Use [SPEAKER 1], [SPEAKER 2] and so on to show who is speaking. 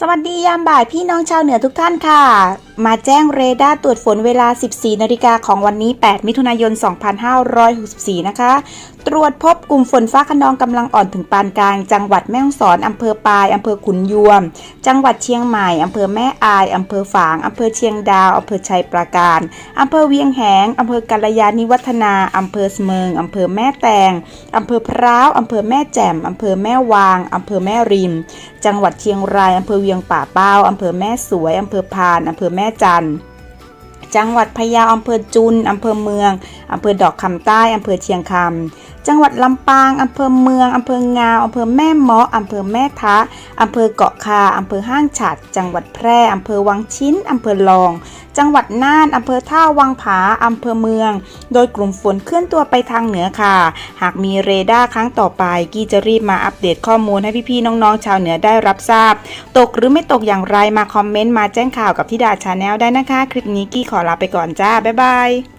[SPEAKER 1] สวัสดียามบ่ายพี่น้องชาวเหนือทุกท่านค่ะ มาแจ้งเรดาร์ตรวจฝนเวลา 14 นาฬิกาของวันนี้ 8 มิถุนายน 2564 นะคะ ตรวจพบกลุ่มฝนฟ้าขนองกำลังอ่อนถึงปานกลาง จังหวัดแม่ฮ่องสอนอำเภอปายอำเภอขุนยวม จังหวัดเชียงใหม่อำเภอแม่อายอำเภอฝางอำเภอเชียงดาวอำเภอชัยปราการอำเภอเวียงแหงอำเภอกัลยาณิวัฒนาอำเภอเสมิงอำเภอแม่แตงอำเภอพร้าวอำเภอแม่แจ่มอำเภอแม่วางอำเภอแม่ริม จังหวัดเชียงรายอำเภอเวียงป่าเป้าอำเภอแม่สวยอำเภอพานอำเภอแม่จัน จังหวัดพะเยาอำเภอจุนอำเภอเมือง อำเภอดอกคำใต้อำเภอเชียงคำจังหวัดลำปางอำเภอเมืองอำเภองาวอำเภอแม่เมาะอำเภอแม่ทะอำเภอเกาะคาอำเภอห้างฉัด จังหวัดแพร่อำเภอวังชิ้นอำเภอลอง จังหวัดน่านอำเภอท่าวังผาอำเภอเมือง โดยกลุ่มฝนเคลื่อนตัวไปทางเหนือค่ะ หากมีเรดาร์ครั้งต่อไป กี้จะรีบมาอัปเดตข้อมูลให้พี่ๆน้องๆ ชาวเหนือได้รับทราบ ตกหรือไม่ตกอย่างไรมาคอมเมนต์มาแจ้งข่าวกับทิดาชาแนลได้นะคะ คลิปนี้กี้ขอลาไปก่อนจ้าบ๊ายบาย